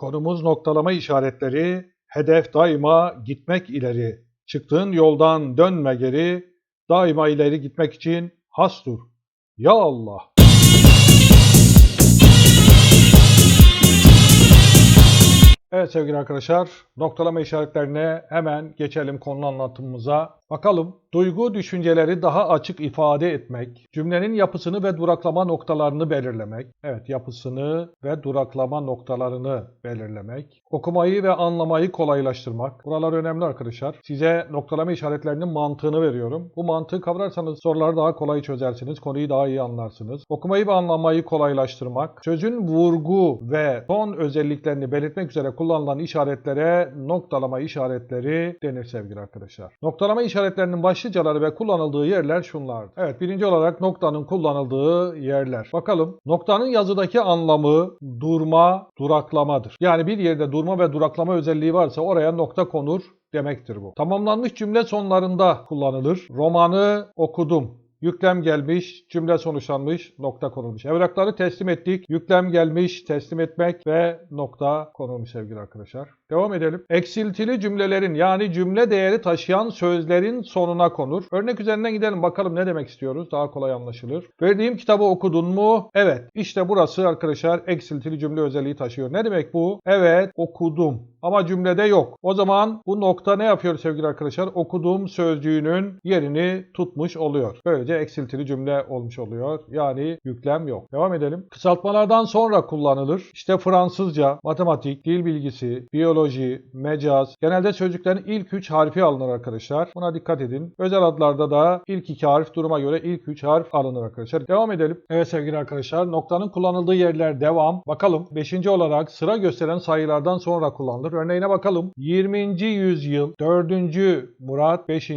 Konumuz noktalama işaretleri, hedef daima gitmek ileri. Çıktığın yoldan dönme geri, daima ileri gitmek için has dur. Ya Allah! Evet sevgili arkadaşlar, noktalama işaretlerine hemen geçelim konu anlatımımıza. Bakalım, duygu düşünceleri daha açık ifade etmek, cümlenin yapısını ve duraklama noktalarını belirlemek, evet yapısını ve duraklama noktalarını belirlemek, okumayı ve anlamayı kolaylaştırmak. Buralar önemli arkadaşlar. Size noktalama işaretlerinin mantığını veriyorum. Bu mantığı kavrarsanız soruları daha kolay çözersiniz, konuyu daha iyi anlarsınız. Okumayı ve anlamayı kolaylaştırmak, sözün vurgu ve ton özelliklerini belirtmek üzere kullanılan işaretlere noktalama işaretleri denir sevgili arkadaşlar. Noktalama işaretlerinin başlıcaları ve kullanıldığı yerler şunlardır. Evet birinci olarak noktanın kullanıldığı yerler. Bakalım noktanın yazıdaki anlamı durma, duraklamadır. Yani bir yerde durma ve duraklama özelliği varsa oraya nokta konur demektir bu. Tamamlanmış cümle sonlarında kullanılır. Romanı okudum. Yüklem gelmiş, cümle sonuçlanmış, nokta konulmuş. Evrakları teslim ettik, yüklem gelmiş, teslim etmek ve nokta konulmuş sevgili arkadaşlar. Devam edelim. Eksiltili cümlelerin yani cümle değeri taşıyan sözlerin sonuna konur. Örnek üzerinden gidelim bakalım ne demek istiyoruz. Daha kolay anlaşılır. Verdiğim kitabı okudun mu? Evet. İşte burası arkadaşlar eksiltili cümle özelliği taşıyor. Ne demek bu? Evet okudum. Ama cümlede yok. O zaman bu nokta ne yapıyor sevgili arkadaşlar? Okuduğum sözcüğünün yerini tutmuş oluyor. Böylece eksiltili cümle olmuş oluyor. Yani yüklem yok. Devam edelim. Kısaltmalardan sonra kullanılır. İşte Fransızca, matematik, dil bilgisi, biyoloji, mecaz. Genelde sözcüklerin ilk üç harfi alınır arkadaşlar. Buna dikkat edin. Özel adlarda da ilk iki harf duruma göre ilk üç harf alınır arkadaşlar. Devam edelim. Evet sevgili arkadaşlar noktanın kullanıldığı yerler devam. Bakalım. Beşinci olarak sıra gösteren sayılardan sonra kullanılır. Örneğine bakalım. 20. yüzyıl 4. Murat 5.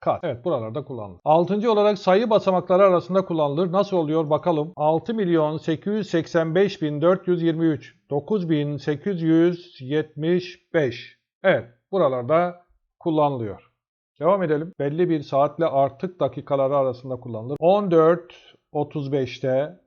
kat. Evet buralarda kullanılır. 6. olarak sayı basamakları arasında kullanılır. Nasıl oluyor bakalım. 6 milyon 885 bin 423 9875. Evet buralarda kullanılıyor. Devam edelim. Belli bir saatle artık dakikaları arasında kullanılır. 14.35'te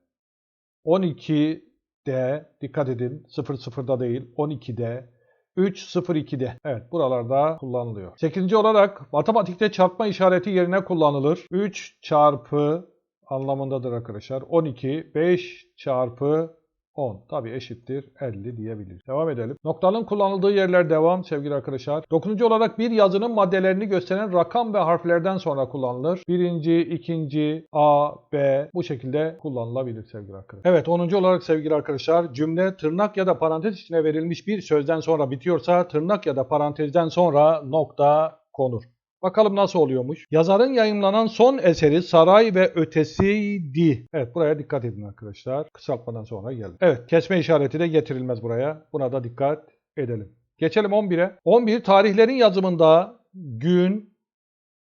12'de dikkat edin 00'da değil 12'de 3.02'de. Evet buralarda kullanılıyor. 8. olarak matematikte çarpma işareti yerine kullanılır. 3 çarpı anlamındadır arkadaşlar. 12, 5 çarpı 10. Tabi eşittir 50 diyebiliriz. Devam edelim. Noktanın kullanıldığı yerler devam sevgili arkadaşlar. Dokuzuncu olarak bir yazının maddelerini gösteren rakam ve harflerden sonra kullanılır. Birinci, ikinci, A, B bu şekilde kullanılabilir sevgili arkadaşlar. Evet onuncu olarak sevgili arkadaşlar cümle tırnak ya da parantez içine verilmiş bir sözden sonra bitiyorsa tırnak ya da parantezden sonra nokta konur. Bakalım nasıl oluyormuş. Yazarın yayımlanan son eseri Saray ve Ötesiydi. Evet buraya dikkat edin arkadaşlar. Kısaltmadan sonra geldi. Evet kesme işareti de getirilmez buraya. Buna da dikkat edelim. Geçelim 11'e. 11 tarihlerin yazımında gün,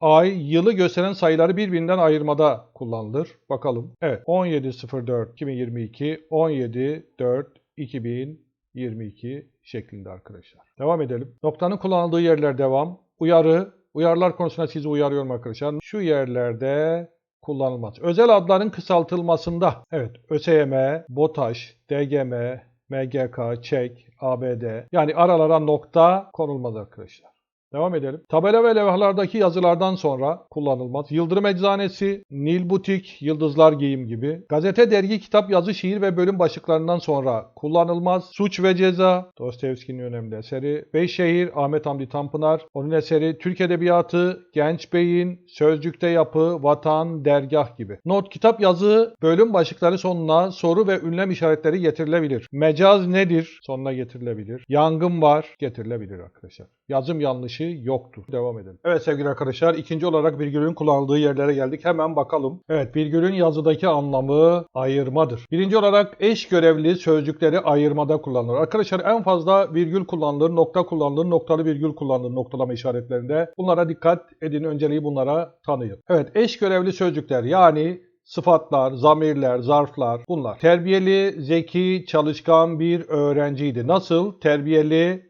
ay, yılı gösteren sayıları birbirinden ayırmada kullanılır. Bakalım. Evet 17.04 2022 17.4 2022 şeklinde arkadaşlar. Devam edelim. Noktanın kullanıldığı yerler devam. Uyarı, Uyarılar konusunda sizi uyarıyorum arkadaşlar. Şu yerlerde kullanılmaz. Özel adların kısaltılmasında evet ÖSYM, BOTAŞ, DGM, MGK, ÇEK, ABD yani aralara nokta konulmaz arkadaşlar. Devam edelim. Tabela ve levhalardaki yazılardan sonra kullanılmaz. Yıldırım Eczanesi, Nil Butik, Yıldızlar Giyim gibi. Gazete, dergi, kitap, yazı, şiir ve bölüm başlıklarından sonra kullanılmaz. Suç ve Ceza, Dostoyevski'nin önemli eseri. Beyşehir, Ahmet Hamdi Tanpınar. Onun eseri Türk Edebiyatı, Genç Beyin, Sözcükte Yapı, Vatan, Dergah gibi. Not, kitap, yazı, bölüm başlıkları sonuna soru ve ünlem işaretleri getirilebilir. Mecaz nedir? Sonuna getirilebilir. Yangın var, getirilebilir arkadaşlar. Yazım yanlışı yoktur. Devam edelim. Evet sevgili arkadaşlar ikinci olarak virgülün kullanıldığı yerlere geldik. Hemen bakalım. Evet virgülün yazıdaki anlamı ayırmadır. Birinci olarak eş görevli sözcükleri ayırmada kullanılır. Arkadaşlar en fazla virgül kullanılır, nokta kullanılır, noktalı virgül kullanılır noktalama işaretlerinde. Bunlara dikkat edin. Önceliği bunlara tanıyın. Evet eş görevli sözcükler yani sıfatlar, zamirler, zarflar bunlar. Terbiyeli, zeki, çalışkan bir öğrenciydi. Nasıl? Terbiyeli,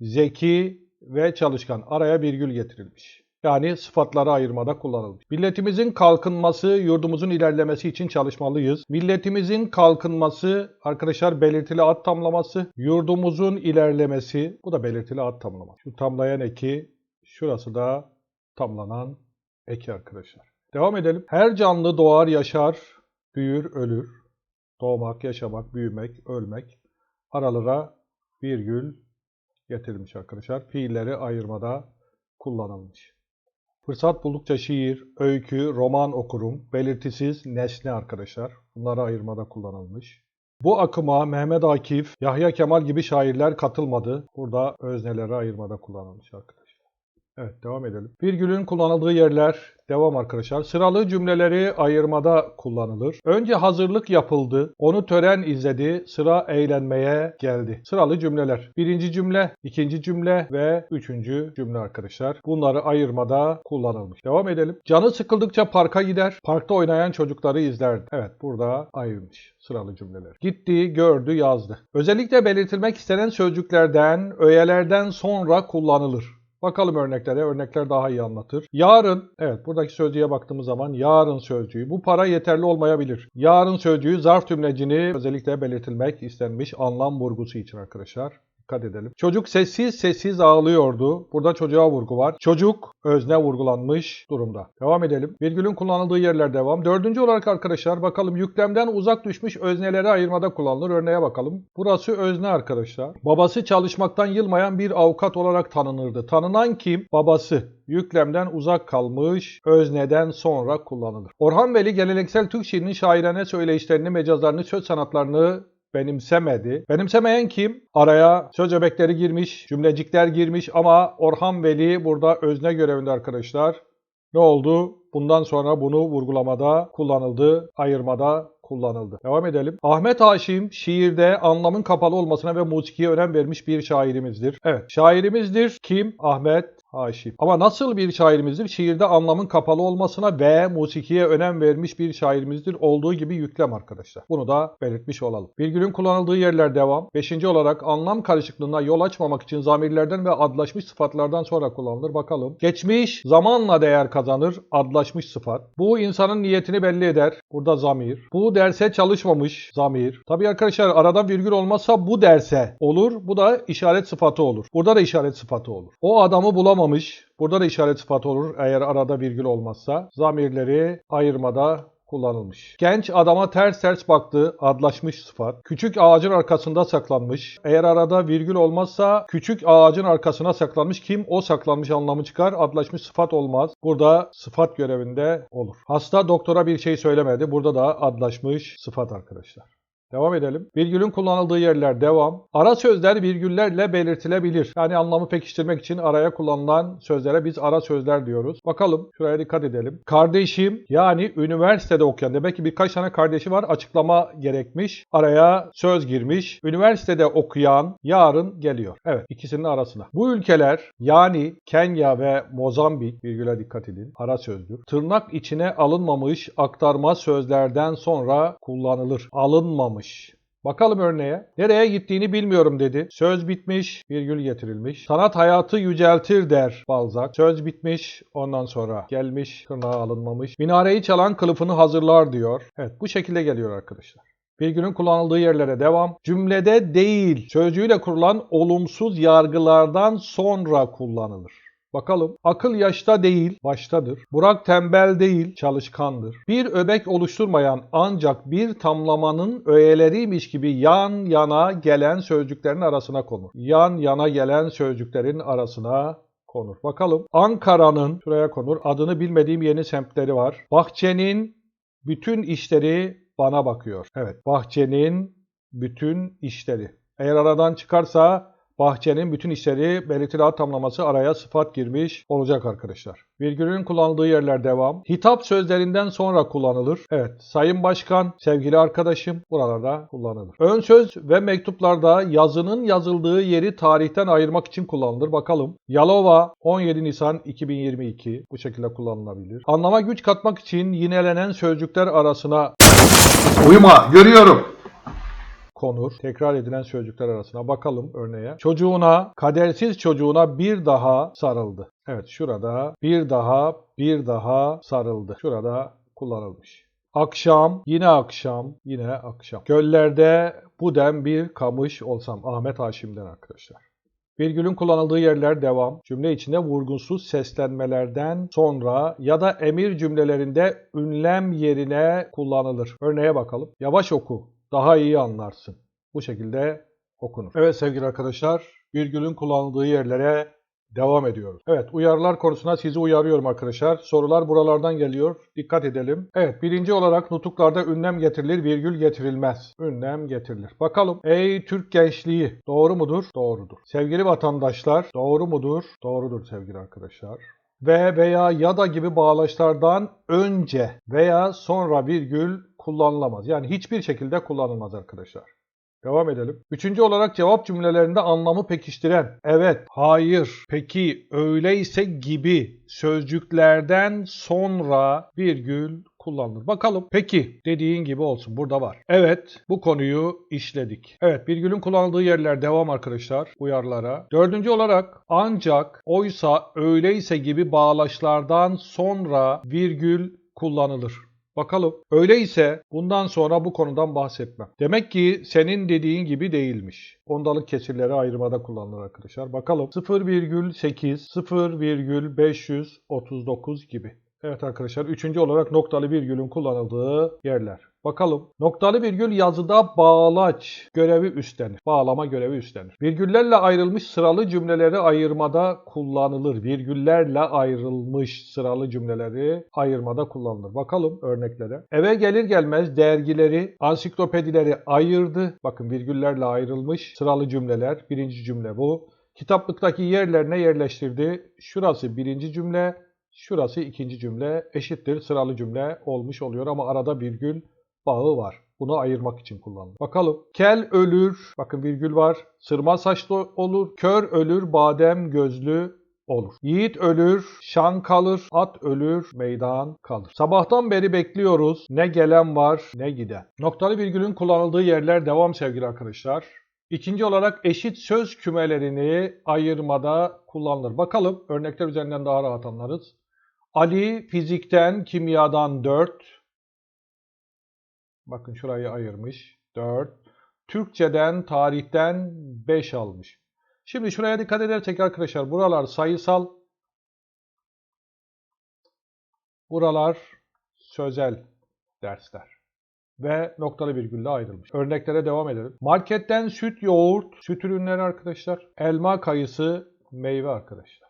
zeki, ve çalışkan. Araya virgül getirilmiş. Yani sıfatları ayırmada kullanılmış. Milletimizin kalkınması, yurdumuzun ilerlemesi için çalışmalıyız. Milletimizin kalkınması, arkadaşlar belirtili ad tamlaması, yurdumuzun ilerlemesi, bu da belirtili ad tamlaması. Şu tamlayan eki, şurası da tamlanan eki arkadaşlar. Devam edelim. Her canlı doğar, yaşar, büyür, ölür. Doğmak, yaşamak, büyümek, ölmek. Aralara virgül getirilmiş arkadaşlar. Fiilleri ayırmada kullanılmış. Fırsat buldukça şiir, öykü, roman okurum, belirtisiz nesne arkadaşlar. Bunları ayırmada kullanılmış. Bu akıma Mehmet Akif, Yahya Kemal gibi şairler katılmadı. Burada özneleri ayırmada kullanılmış arkadaşlar. Evet devam edelim. Virgülün kullanıldığı yerler devam arkadaşlar. Sıralı cümleleri ayırmada kullanılır. Önce hazırlık yapıldı. Onu tören izledi. Sıra eğlenmeye geldi. Sıralı cümleler. Birinci cümle, ikinci cümle ve üçüncü cümle arkadaşlar. Bunları ayırmada kullanılmış. Devam edelim. Canı sıkıldıkça parka gider. Parkta oynayan çocukları izlerdi. Evet burada ayrılmış sıralı cümleler. Gitti, gördü, yazdı. Özellikle belirtilmek istenen sözcüklerden, öğelerden sonra kullanılır. Bakalım örneklere. Örnekler daha iyi anlatır. Yarın, evet buradaki sözcüğe baktığımız zaman yarın sözcüğü. Bu para yeterli olmayabilir. Yarın sözcüğü zarf tümlecini özellikle belirtilmek istenmiş anlam vurgusu için arkadaşlar. Dikkat edelim. Çocuk sessiz sessiz ağlıyordu. Burada çocuğa vurgu var. Çocuk özne vurgulanmış durumda. Devam edelim. Virgülün kullanıldığı yerler devam. Dördüncü olarak arkadaşlar bakalım yüklemden uzak düşmüş özneleri ayırmada kullanılır. Örneğe bakalım. Burası özne arkadaşlar. Babası çalışmaktan yılmayan bir avukat olarak tanınırdı. Tanınan kim? Babası. Yüklemden uzak kalmış, özneden sonra kullanılır. Orhan Veli geleneksel Türk şiirinin şairane söyleyişlerini, mecazlarını, söz sanatlarını benimsemedi. Benimsemeyen kim? Araya söz öbekleri girmiş, cümlecikler girmiş ama Orhan Veli burada özne görevinde arkadaşlar. Ne oldu? Bundan sonra bunu vurgulamada kullanıldı, ayırmada kullanıldı. Devam edelim. Ahmet Haşim şiirde anlamın kapalı olmasına ve musikiye önem vermiş bir şairimizdir. Evet, şairimizdir. Kim? Ahmet Haşim. Ama nasıl bir şairimizdir? Şiirde anlamın kapalı olmasına ve musikiye önem vermiş bir şairimizdir. Olduğu gibi yüklem arkadaşlar. Bunu da belirtmiş olalım. Virgülün kullanıldığı yerler devam. Beşinci olarak anlam karışıklığına yol açmamak için zamirlerden ve adlaşmış sıfatlardan sonra kullanılır. Bakalım. Geçmiş zamanla değer kazanır. Adlaşmış sıfat. Bu insanın niyetini belli eder. Burada zamir. Bu derse çalışmamış. Zamir. Tabii arkadaşlar arada virgül olmazsa bu derse olur. Bu da işaret sıfatı olur. Burada da işaret sıfatı olur. O adamı bulamamış. Burada da işaret sıfatı olur eğer arada virgül olmazsa. Zamirleri ayırmada kullanılmış. Genç adama ters ters baktı, adlaşmış sıfat. Küçük ağacın arkasında saklanmış. Eğer arada virgül olmazsa küçük ağacın arkasına saklanmış. Kim? O saklanmış anlamı çıkar. Adlaşmış sıfat olmaz. Burada sıfat görevinde olur. Hasta doktora bir şey söylemedi. Burada da adlaşmış sıfat arkadaşlar. Devam edelim. Virgülün kullanıldığı yerler devam. Ara sözler virgüllerle belirtilebilir. Yani anlamı pekiştirmek için araya kullanılan sözlere biz ara sözler diyoruz. Bakalım şuraya dikkat edelim. Kardeşim yani üniversitede okuyan. Demek ki birkaç tane kardeşi var. Açıklama gerekmiş. Araya söz girmiş. Üniversitede okuyan yarın geliyor. Evet ikisinin arasına. Bu ülkeler yani Kenya ve Mozambik virgüle dikkat edin. Ara sözdür. Tırnak içine alınmamış aktarma sözlerden sonra kullanılır. Alınmamış. Bakalım örneğe. Nereye gittiğini bilmiyorum dedi. Söz bitmiş, virgül getirilmiş. Sanat hayatı yüceltir der Balzac. Söz bitmiş, ondan sonra gelmiş, tırnağa alınmamış. Minareyi çalan kılıfını hazırlar diyor. Evet bu şekilde geliyor arkadaşlar. Virgülün kullanıldığı yerlere devam. Cümlede değil, sözcüğüyle kurulan olumsuz yargılardan sonra kullanılır. Bakalım. Akıl yaşta değil, baştadır. Burak tembel değil, çalışkandır. Bir öbek oluşturmayan ancak bir tamlamanın öğeleriymiş gibi yan yana gelen sözcüklerin arasına konur. Yan yana gelen sözcüklerin arasına konur. Bakalım. Ankara'nın şuraya konur. Adını bilmediğim yeni semtleri var. Bahçenin bütün işleri bana bakıyor. Evet. Bahçenin bütün işleri. Eğer aradan çıkarsa bahçenin bütün işleri belirtili ad tamlaması araya sıfat girmiş olacak arkadaşlar. Virgülün kullanıldığı yerler devam. Hitap sözlerinden sonra kullanılır. Evet. Sayın Başkan, sevgili arkadaşım buralarda kullanılır. Ön söz ve mektuplarda yazının yazıldığı yeri tarihten ayırmak için kullanılır. Bakalım. Yalova 17 Nisan 2022 bu şekilde kullanılabilir. Anlama güç katmak için yinelenen sözcükler arasına Uyuma, görüyorum. Konur. Tekrar edilen sözcükler arasına bakalım örneğe. Çocuğuna, kadersiz çocuğuna bir daha sarıldı. Evet şurada bir daha, bir daha sarıldı. Şurada kullanılmış. Akşam, yine akşam, yine akşam. Göllerde bu dem bir kamış olsam. Ahmet Haşim'den arkadaşlar. Virgülün kullanıldığı yerler devam. Cümle içinde vurgunsuz seslenmelerden sonra ya da emir cümlelerinde ünlem yerine kullanılır. Örneğe bakalım. Yavaş oku, daha iyi anlarsın. Bu şekilde okunur. Evet sevgili arkadaşlar, virgülün kullanıldığı yerlere devam ediyoruz. Evet, uyarılar konusuna sizi uyarıyorum arkadaşlar. Sorular buralardan geliyor. Dikkat edelim. Evet, birinci olarak nutuklarda ünlem getirilir, virgül getirilmez. Ünlem getirilir. Bakalım. Ey Türk gençliği. Doğru mudur? Doğrudur. Sevgili vatandaşlar. Doğru mudur? Doğrudur sevgili arkadaşlar ve veya ya da gibi bağlaçlardan önce veya sonra virgül kullanılamaz. Yani hiçbir şekilde kullanılmaz arkadaşlar. Devam edelim. Üçüncü olarak cevap cümlelerinde anlamı pekiştiren evet, hayır, peki, öyleyse gibi sözcüklerden sonra virgül kullanılır. Bakalım. Peki dediğin gibi olsun. Burada var. Evet bu konuyu işledik. Evet virgülün kullanıldığı yerler devam arkadaşlar uyarılara. Dördüncü olarak ancak, oysa, öyleyse gibi bağlaçlardan sonra virgül kullanılır. Bakalım. Öyleyse bundan sonra bu konudan bahsetmem. Demek ki senin dediğin gibi değilmiş. Ondalık kesirleri ayırmada kullanılır arkadaşlar. Bakalım. 0,8, 0,539 gibi. Evet arkadaşlar üçüncü olarak noktalı virgülün kullanıldığı yerler. Bakalım. Noktalı virgül yazıda bağlaç görevi üstlenir. Bağlama görevi üstlenir. Virgüllerle ayrılmış sıralı cümleleri ayırmada kullanılır. Virgüllerle ayrılmış sıralı cümleleri ayırmada kullanılır. Bakalım örneklere. Eve gelir gelmez dergileri, ansiklopedileri ayırdı. Bakın virgüllerle ayrılmış sıralı cümleler. Birinci cümle bu. Kitaplıktaki yerlerine yerleştirdi. Şurası birinci cümle, şurası ikinci cümle eşittir sıralı cümle olmuş oluyor ama arada virgül bağı var. Bunu ayırmak için kullanılır. Bakalım. Kel ölür. Bakın virgül var. Sırma saçlı olur. Kör ölür. Badem gözlü olur. Yiğit ölür, şan kalır, at ölür, meydan kalır. Sabahtan beri bekliyoruz. Ne gelen var, ne giden. Noktalı virgülün kullanıldığı yerler devam sevgili arkadaşlar. İkinci olarak eşit söz kümelerini ayırmada kullanılır. Bakalım örnekler üzerinden daha rahat anlarız. Ali fizikten, kimyadan 4. Bakın şurayı ayırmış. 4. Türkçeden, tarihten 5 almış. Şimdi şuraya dikkat edersek arkadaşlar buralar sayısal. Buralar sözel dersler ve noktalı virgülle ayrılmış. Örneklere devam edelim. Marketten süt, yoğurt, süt ürünleri arkadaşlar. Elma, kayısı, meyve arkadaşlar.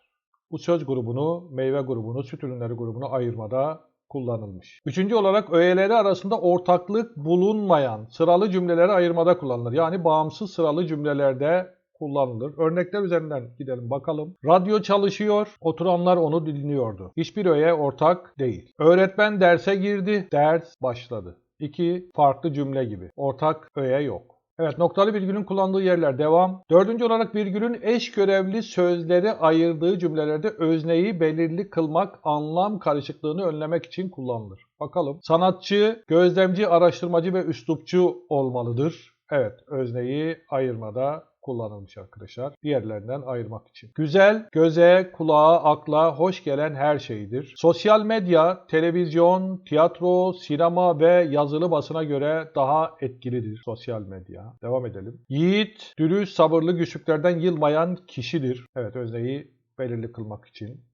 Bu söz grubunu, meyve grubunu, süt ürünleri grubunu ayırmada kullanılmış. Üçüncü olarak öğeleri arasında ortaklık bulunmayan sıralı cümleleri ayırmada kullanılır. Yani bağımsız sıralı cümlelerde kullanılır. Örnekler üzerinden gidelim bakalım. Radyo çalışıyor, oturanlar onu dinliyordu. Hiçbir öğe ortak değil. Öğretmen derse girdi, ders başladı. İki farklı cümle gibi. Ortak öğe yok. Evet noktalı virgülün kullandığı yerler devam. Dördüncü olarak virgülün eş görevli sözleri ayırdığı cümlelerde özneyi belirli kılmak, anlam karışıklığını önlemek için kullanılır. Bakalım. Sanatçı, gözlemci, araştırmacı ve üslupçu olmalıdır. Evet özneyi ayırmada kullanılmış arkadaşlar. Diğerlerinden ayırmak için. Güzel, göze, kulağa, akla hoş gelen her şeydir. Sosyal medya, televizyon, tiyatro, sinema ve yazılı basına göre daha etkilidir sosyal medya. Devam edelim. Yiğit, dürüst, sabırlı güçlüklerden yılmayan kişidir. Evet özneyi belirli kılmak için.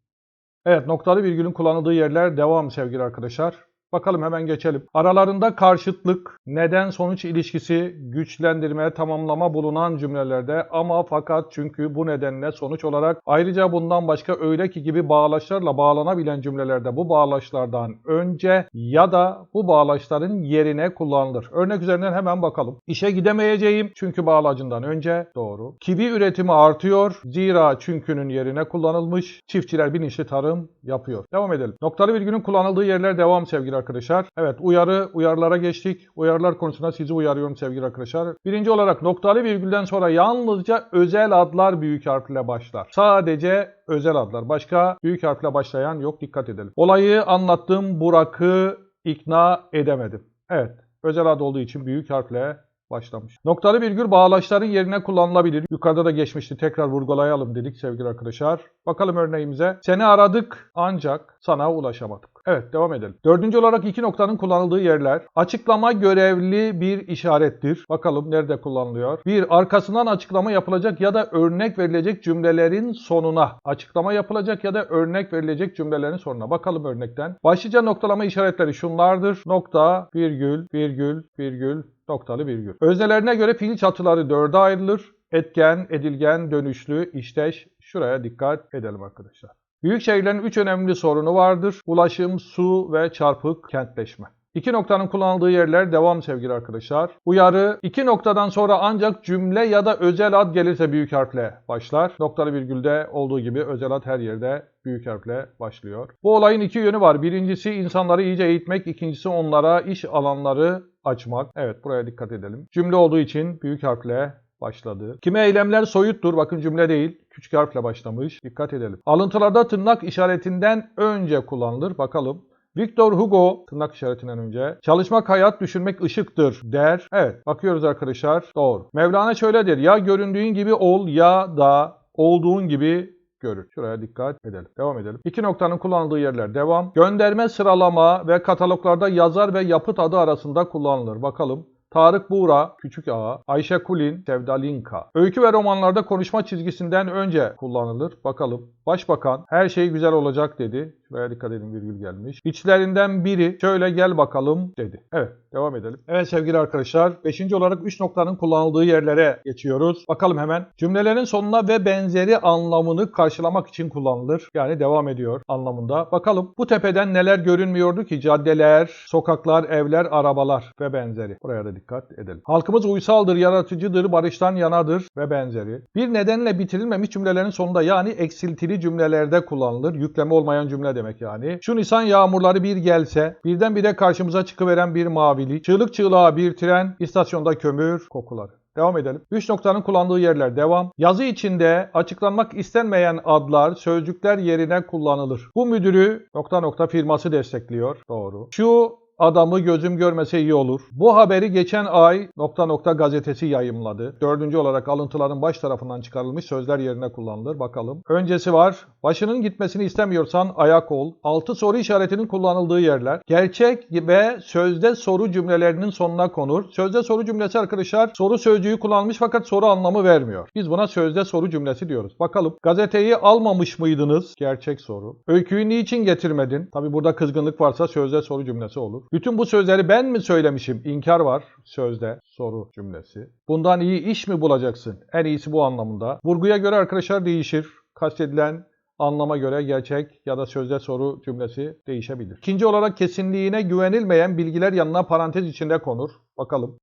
Evet noktalı virgülün kullanıldığı yerler devam sevgili arkadaşlar. Bakalım hemen geçelim. Aralarında karşıtlık, neden sonuç ilişkisi, güçlendirme, tamamlama bulunan cümlelerde ama fakat çünkü bu nedenle sonuç olarak ayrıca bundan başka öyle ki gibi bağlaçlarla bağlanabilen cümlelerde bu bağlaçlardan önce ya da bu bağlaçların yerine kullanılır. Örnek üzerinden hemen bakalım. İşe gidemeyeceğim çünkü bağlacından önce doğru. Kivi üretimi artıyor zira çünkünün yerine kullanılmış. Çiftçiler bilinçli tarım yapıyor. Devam edelim. Noktalı virgülün kullanıldığı yerler devam sevgili arkadaşlar. Evet uyarı, uyarılara geçtik. Uyarılar konusunda sizi uyarıyorum sevgili arkadaşlar. Birinci olarak noktalı virgülden sonra yalnızca özel adlar büyük harfle başlar. Sadece özel adlar. Başka büyük harfle başlayan yok dikkat edelim. Olayı anlattım Burak'ı ikna edemedim. Evet özel ad olduğu için büyük harfle başlamış. Noktalı virgül bağlaçların yerine kullanılabilir. Yukarıda da geçmişti. Tekrar vurgulayalım dedik sevgili arkadaşlar. Bakalım örneğimize. Seni aradık ancak sana ulaşamadık. Evet devam edelim. Dördüncü olarak iki noktanın kullanıldığı yerler. Açıklama görevli bir işarettir. Bakalım nerede kullanılıyor. Bir, arkasından açıklama yapılacak ya da örnek verilecek cümlelerin sonuna. Açıklama yapılacak ya da örnek verilecek cümlelerin sonuna. Bakalım örnekten. Başlıca noktalama işaretleri şunlardır. Nokta, virgül, virgül, virgül, noktalı virgül. Öznelerine göre fiil çatıları dörde ayrılır. Etken, edilgen, dönüşlü, işteş. Şuraya dikkat edelim arkadaşlar. Büyük şehirlerin üç önemli sorunu vardır. Ulaşım, su ve çarpık kentleşme. İki noktanın kullanıldığı yerler devam sevgili arkadaşlar. Uyarı iki noktadan sonra ancak cümle ya da özel ad gelirse büyük harfle başlar. Noktalı virgülde olduğu gibi özel ad her yerde büyük harfle başlıyor. Bu olayın iki yönü var. Birincisi insanları iyice eğitmek, ikincisi onlara iş alanları açmak. Evet buraya dikkat edelim. Cümle olduğu için büyük harfle başladı. Kimi eylemler soyuttur. Bakın cümle değil. Küçük harfle başlamış. Dikkat edelim. Alıntılarda tırnak işaretinden önce kullanılır. Bakalım. Victor Hugo tırnak işaretinden önce çalışmak hayat düşürmek ışıktır der. Evet bakıyoruz arkadaşlar doğru. Mevlana şöyle der ya göründüğün gibi ol ya da olduğun gibi görür. Şuraya dikkat edelim. Devam edelim. İki noktanın kullanıldığı yerler devam. Gönderme sıralama ve kataloglarda yazar ve yapıt adı arasında kullanılır. Bakalım. Tarık Buğra, Küçük Ağa, Ayşe Kulin, Sevda Linka. Öykü ve romanlarda konuşma çizgisinden önce kullanılır. Bakalım. Başbakan her şey güzel olacak dedi. Şuraya dikkat edin virgül gelmiş. İçlerinden biri şöyle gel bakalım dedi. Evet devam edelim. Evet sevgili arkadaşlar 5. olarak 3 noktanın kullanıldığı yerlere geçiyoruz. Bakalım hemen. Cümlelerin sonuna ve benzeri anlamını karşılamak için kullanılır. Yani devam ediyor anlamında. Bakalım bu tepeden neler görünmüyordu ki? Caddeler, sokaklar, evler, arabalar ve benzeri. Buraya da dikkat edelim. Halkımız uysaldır, yaratıcıdır, barıştan yanadır ve benzeri. Bir nedenle bitirilmemiş cümlelerin sonunda yani eksiltili cümlelerde kullanılır. Yükleme olmayan cümle demek yani. Şu Nisan yağmurları bir gelse, birdenbire karşımıza çıkıveren bir mavili, çığlık çığlığa bir tren, istasyonda kömür kokuları. Devam edelim. 3 noktanın kullandığı yerler devam. Yazı içinde açıklanmak istenmeyen adlar, sözcükler yerine kullanılır. Bu müdürü nokta nokta firması destekliyor. Doğru. Şu adamı gözüm görmese iyi olur. Bu haberi geçen ay nokta nokta gazetesi yayımladı. Dördüncü olarak alıntıların baş tarafından çıkarılmış sözler yerine kullanılır. Bakalım. Öncesi var. Başının gitmesini istemiyorsan ayak ol. Altı soru işaretinin kullanıldığı yerler. Gerçek ve sözde soru cümlelerinin sonuna konur. Sözde soru cümlesi arkadaşlar soru sözcüğü kullanmış fakat soru anlamı vermiyor. Biz buna sözde soru cümlesi diyoruz. Bakalım. Gazeteyi almamış mıydınız? Gerçek soru. Öyküyü niçin getirmedin? Tabi burada kızgınlık varsa sözde soru cümlesi olur. Bütün bu sözleri ben mi söylemişim? İnkar var sözde soru cümlesi. Bundan iyi iş mi bulacaksın? En iyisi bu anlamında. Vurguya göre arkadaşlar değişir. Kastedilen anlama göre gerçek ya da sözde soru cümlesi değişebilir. İkinci olarak kesinliğine güvenilmeyen bilgiler yanına parantez içinde konur. Bakalım.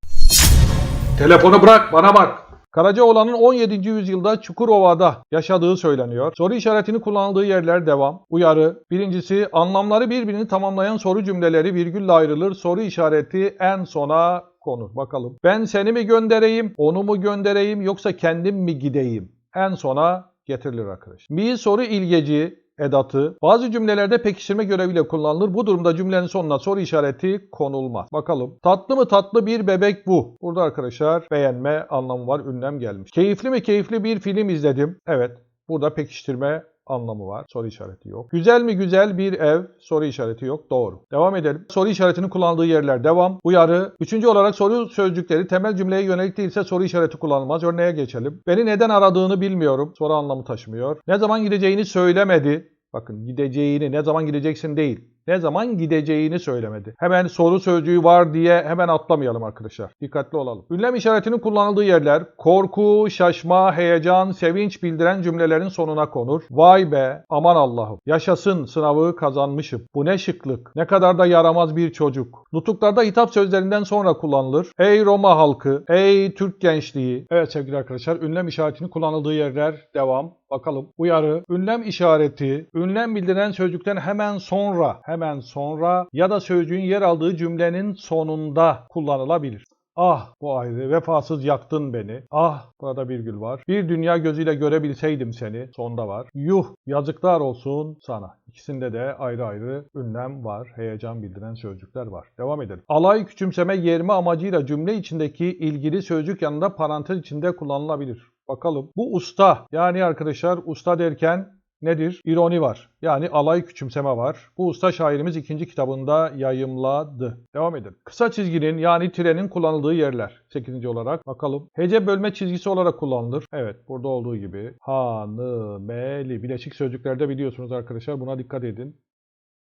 Telefonu bırak bana bak. Karacaoğlan'ın 17. yüzyılda Çukurova'da yaşadığı söyleniyor. Soru işaretini kullanıldığı yerler devam. Uyarı. Birincisi anlamları birbirini tamamlayan soru cümleleri virgülle ayrılır. Soru işareti en sona konur. Bakalım. Ben seni mi göndereyim, onu mu göndereyim yoksa kendim mi gideyim? En sona getirilir arkadaş. Mi soru ilgeci edatı bazı cümlelerde pekiştirme göreviyle kullanılır. Bu durumda cümlenin sonuna soru işareti konulmaz. Bakalım. Tatlı mı tatlı bir bebek bu. Burada arkadaşlar beğenme anlamı var. Ünlem gelmiş. Keyifli mi keyifli bir film izledim. Evet. Burada pekiştirme anlamı var. Soru işareti yok. Güzel mi güzel bir ev? Soru işareti yok. Doğru. Devam edelim. Soru işaretinin kullanıldığı yerler devam. Uyarı. Üçüncü olarak soru sözcükleri temel cümleye yönelik değilse soru işareti kullanılmaz. Örneğe geçelim. Beni neden aradığını bilmiyorum. Soru anlamı taşımıyor. Ne zaman gideceğini söylemedi. Bakın gideceğini, ne zaman gideceksin değil. Ne zaman gideceğini söylemedi. Hemen soru sözcüğü var diye hemen atlamayalım arkadaşlar. Dikkatli olalım. Ünlem işaretinin kullanıldığı yerler korku, şaşma, heyecan, sevinç bildiren cümlelerin sonuna konur. Vay be, aman Allah'ım. Yaşasın sınavı kazanmışım. Bu ne şıklık. Ne kadar da yaramaz bir çocuk. Nutuklarda hitap sözlerinden sonra kullanılır. Ey Roma halkı, ey Türk gençliği. Evet sevgili arkadaşlar, ünlem işaretinin kullanıldığı yerler devam. Bakalım. Uyarı, ünlem işareti, ünlem bildiren sözcükten hemen sonra, hemen sonra ya da sözcüğün yer aldığı cümlenin sonunda kullanılabilir. Ah bu ayrı. Vefasız yaktın beni. Ah burada virgül var. Bir dünya gözüyle görebilseydim seni. Sonda var. Yuh yazıklar olsun sana. İkisinde de ayrı ayrı ünlem var. Heyecan bildiren sözcükler var. Devam edelim. Alay küçümseme yerme amacıyla cümle içindeki ilgili sözcük yanında parantez içinde kullanılabilir. Bakalım. Bu usta. Yani arkadaşlar usta derken nedir? İroni var. Yani alay küçümseme var. Bu usta şairimiz ikinci kitabında yayımladı. Devam edelim. Kısa çizginin yani trenin kullanıldığı yerler. 8. olarak bakalım. Hece bölme çizgisi olarak kullanılır. Evet burada olduğu gibi. Hanımeli. Bileşik sözcüklerde biliyorsunuz arkadaşlar. Buna dikkat edin.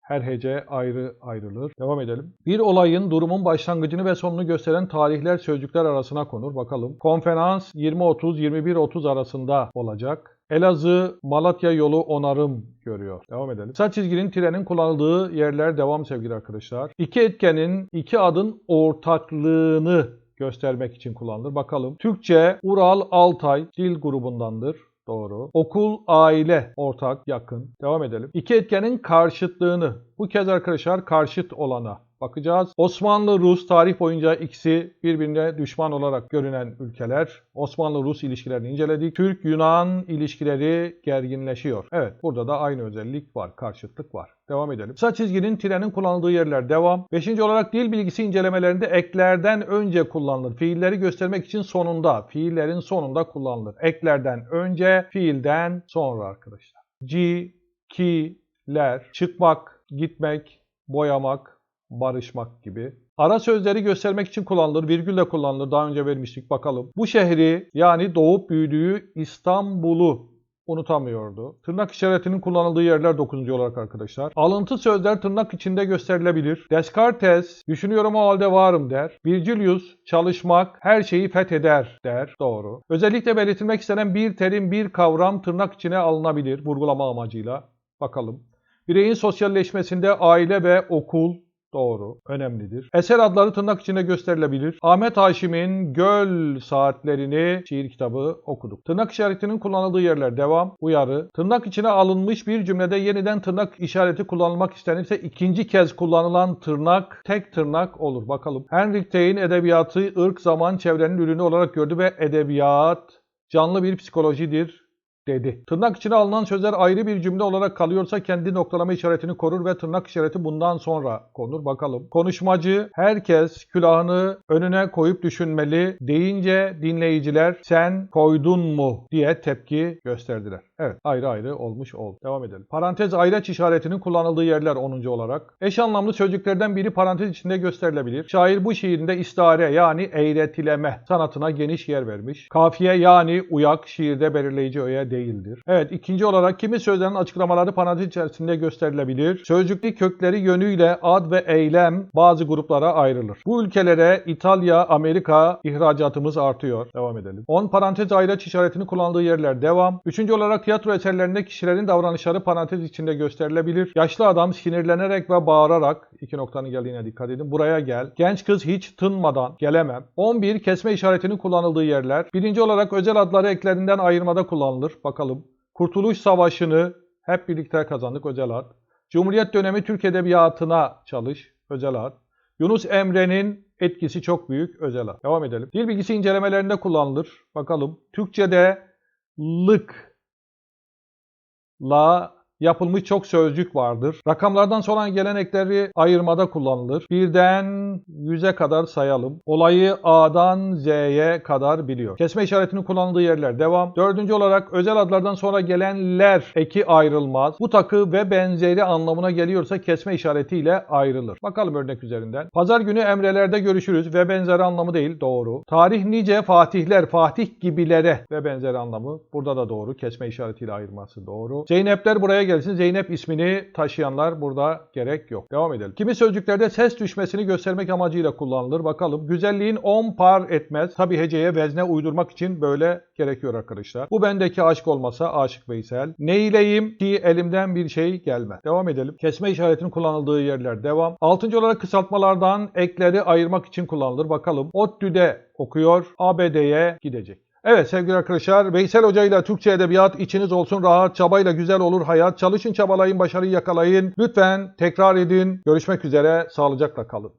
Her hece ayrı ayrılır. Devam edelim. Bir olayın durumun başlangıcını ve sonunu gösteren tarihler sözcükler arasına konur. Bakalım. Konferans 20.30-21.30 arasında olacak. Elazığ Malatya yolu onarım görüyor. Devam edelim. Kısa çizginin trenin kullanıldığı yerler devam sevgili arkadaşlar. İki etkenin iki adın ortaklığını göstermek için kullanılır. Bakalım. Türkçe Ural Altay dil grubundandır. Doğru. Okul, aile, ortak, yakın. Devam edelim. İki etkenin karşıtlığını. Bu kez arkadaşlar karşıt olana bakacağız. Osmanlı-Rus tarih boyunca ikisi birbirine düşman olarak görünen ülkeler. Osmanlı-Rus ilişkilerini inceledik. Türk-Yunan ilişkileri gerginleşiyor. Evet burada da aynı özellik var. Karşıtlık var. Devam edelim. Kısa çizginin trenin kullanıldığı yerler devam. Beşinci olarak dil bilgisi incelemelerinde eklerden önce kullanılır. Fiilleri göstermek için sonunda, fiillerin sonunda kullanılır. Eklerden önce, fiilden sonra arkadaşlar. Ci, ki, ler, çıkmak, gitmek, boyamak, barışmak gibi. Ara sözleri göstermek için kullanılır, virgülle kullanılır. Daha önce vermiştik bakalım. Bu şehri yani doğup büyüdüğü İstanbul'u unutamıyordu. Tırnak işaretinin kullanıldığı yerler 9. olarak arkadaşlar. Alıntı sözler tırnak içinde gösterilebilir. Descartes, düşünüyorum o halde varım der. Virgilius, çalışmak her şeyi fetheder der. Doğru. Özellikle belirtilmek istenen bir terim, bir kavram tırnak içine alınabilir vurgulama amacıyla. Bakalım. Bireyin sosyalleşmesinde aile ve okul, Doğru, önemlidir. Eser adları tırnak içinde gösterilebilir. Ahmet Haşim'in Göl Saatlerini şiir kitabı okuduk. Tırnak işaretinin kullanıldığı yerler devam, uyarı. Tırnak içine alınmış bir cümlede yeniden tırnak işareti kullanılmak istenirse ikinci kez kullanılan tırnak tek tırnak olur. Bakalım. Henrik Taine edebiyatı ırk, zaman, çevrenin ürünü olarak gördü ve edebiyat canlı bir psikolojidir dedi. Tırnak içine alınan sözler ayrı bir cümle olarak kalıyorsa kendi noktalama işaretini korur ve tırnak işareti bundan sonra konur. Bakalım. Konuşmacı herkes külahını önüne koyup düşünmeli deyince dinleyiciler sen koydun mu diye tepki gösterdiler. Evet ayrı ayrı olmuş oldu. Devam edelim. Parantez ayraç işaretinin kullanıldığı yerler 10. olarak. Eş anlamlı sözcüklerden biri parantez içinde gösterilebilir. Şair bu şiirinde istare yani eğretileme sanatına geniş yer vermiş. Kafiye yani uyak şiirde belirleyici öğe değildir. Evet ikinci olarak kimi sözlerin açıklamaları parantez içerisinde gösterilebilir. Sözcüklü kökleri yönüyle ad ve eylem bazı gruplara ayrılır. Bu ülkelere İtalya, Amerika ihracatımız artıyor. Devam edelim. 10 parantez ayraç işaretini kullandığı yerler devam. Üçüncü olarak tiyatro eserlerinde kişilerin davranışları parantez içinde gösterilebilir. Yaşlı adam sinirlenerek ve bağırarak, iki noktanın geldiğine dikkat edin, buraya gel. Genç kız hiç tınmadan gelemem. 11 kesme işaretinin kullanıldığı yerler. Birinci olarak özel adları eklerinden ayırmada kullanılır. Bakalım. Kurtuluş Savaşı'nı hep birlikte kazandık özel. Cumhuriyet dönemi Türk Edebiyatı'na çalış özel. Yunus Emre'nin etkisi çok büyük özel. Devam edelim. Dil bilgisi incelemelerinde kullanılır. Bakalım. Türkçe'de lık, la yapılmış çok sözcük vardır. Rakamlardan sonra gelen ekleri ayırmada kullanılır. Birden yüze kadar sayalım. Olayı A'dan Z'ye kadar biliyor. Kesme işaretinin kullanıldığı yerler devam. Dördüncü olarak özel adlardan sonra gelenler eki ayrılmaz. Bu takı ve benzeri anlamına geliyorsa kesme işaretiyle ayrılır. Bakalım örnek üzerinden. Pazar günü emrelerde görüşürüz ve benzeri anlamı değil. Doğru. Tarih nice fatihler, fatih gibilere ve benzeri anlamı. Burada da doğru. Kesme işaretiyle ayırması doğru. Zeynepler buraya gelsin. Zeynep ismini taşıyanlar burada gerek yok. Devam edelim. Kimi sözcüklerde ses düşmesini göstermek amacıyla kullanılır. Bakalım. Güzelliğin on par etmez. Tabi heceye vezne uydurmak için böyle gerekiyor arkadaşlar. Bu bendeki aşk olmasa aşık Veysel. Neyleyim ki elimden bir şey gelmez. Devam edelim. Kesme işaretinin kullanıldığı yerler devam. Altıncı olarak kısaltmalardan ekleri ayırmak için kullanılır. Bakalım. ODTÜ'de okuyor. ABD'ye gidecek. Evet sevgili arkadaşlar Veysel Hoca ile Türkçe Edebiyat içiniz olsun rahat çabayla güzel olur hayat. Çalışın çabalayın başarıyı yakalayın. Lütfen tekrar edin. Görüşmek üzere sağlıcakla kalın.